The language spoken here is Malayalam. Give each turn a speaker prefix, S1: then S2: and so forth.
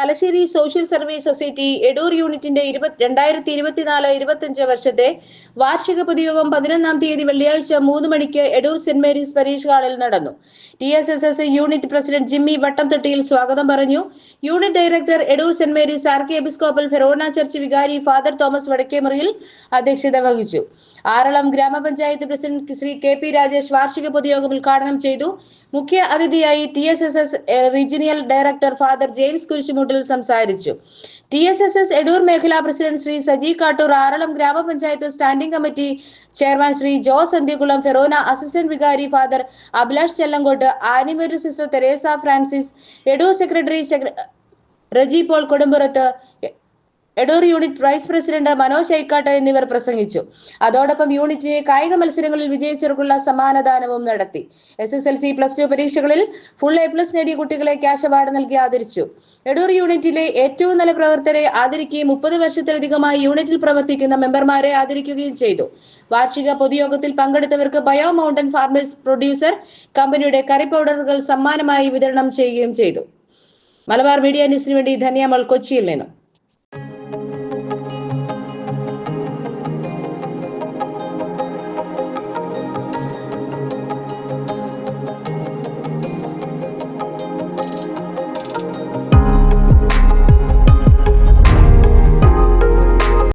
S1: Thalassery social service society Edoor യൂണിറ്റിന്റെ ഇരുപത്തി രണ്ടായിരത്തി ഇരുപത്തിനാല് ഇരുപത്തിയഞ്ച് വർഷത്തെ വാർഷിക പൊതുയോഗം പതിനൊന്നാം തീയതി വെള്ളിയാഴ്ച മൂന്ന് മണിക്ക് എടൂർ സെന്റ് മേരീസ് പരീക്ഷ ഹാളിൽ നടന്നു. T S S S unit president Jimmy Vattamthottiyil സ്വാഗതം പറഞ്ഞു. Unit director Edoor saint Mary's R K episcopal forane church വികാരി ഫാദർ തോമസ് വടക്കേമുറിയിൽ അധ്യക്ഷത വഹിച്ചു. ആറളം ഗ്രാമപഞ്ചായത്ത് president Shri K P Rajesh വാർഷിക പൊതുയോഗം ഉദ്ഘാടനം ചെയ്തു. മുഖ്യ അതിഥിയായി T S S S regional director father James Kurisumoottil സംസാരിച്ചു. T S S S Edoor മേഖലാ പ്രസിഡന്റ് ശ്രീ സജി കാട്ടൂർ ആറളം ഗ്രാമപഞ്ചായത്ത് standing committee chairman Shri Jose Anthyakulam forane assistant വികാരി father Abhilash Chellankott animator sister Teresa Francis Edoor secretary Reji Paul Kodumpurath Edoor unit vice president Manoj Aikkatt എന്നിവർ പ്രസംഗിച്ചു. അതോടൊപ്പം യൂണിറ്റിനെ കായിക മത്സരങ്ങളിൽ വിജയിച്ചവർക്കുള്ള സമ്മാനദാനവും നടത്തി. S S L C plus two പരീക്ഷകളിൽ ഫുൾ എ പ്ലസ് നേടിയ കുട്ടികളെ ക്യാഷ് അവാർഡ് നൽകി ആദരിച്ചു. എടൂർ യൂണിറ്റിലെ ഏറ്റവും നല്ല പ്രവർത്തകരെ ആദരിക്കുകയും മുപ്പത് വർഷത്തിലധികമായി യൂണിറ്റിൽ പ്രവർത്തിക്കുന്ന മെമ്പർമാരെ ആദരിക്കുകയും ചെയ്തു. വാർഷിക പൊതുയോഗത്തിൽ പങ്കെടുത്തവർക്ക് ബയോ മൗണ്ടൻ ഫാർമേഴ്സ് പ്രൊഡ്യൂസർ കമ്പനിയുടെ കറി പൗഡറുകൾ സമ്മാനമായി വിതരണം ചെയ്യുകയും ചെയ്തു. മലബാർ മീഡിയ ന്യൂസിന് വേണ്ടി ധന്യമൾ കൊച്ചിയിൽ നിന്നും.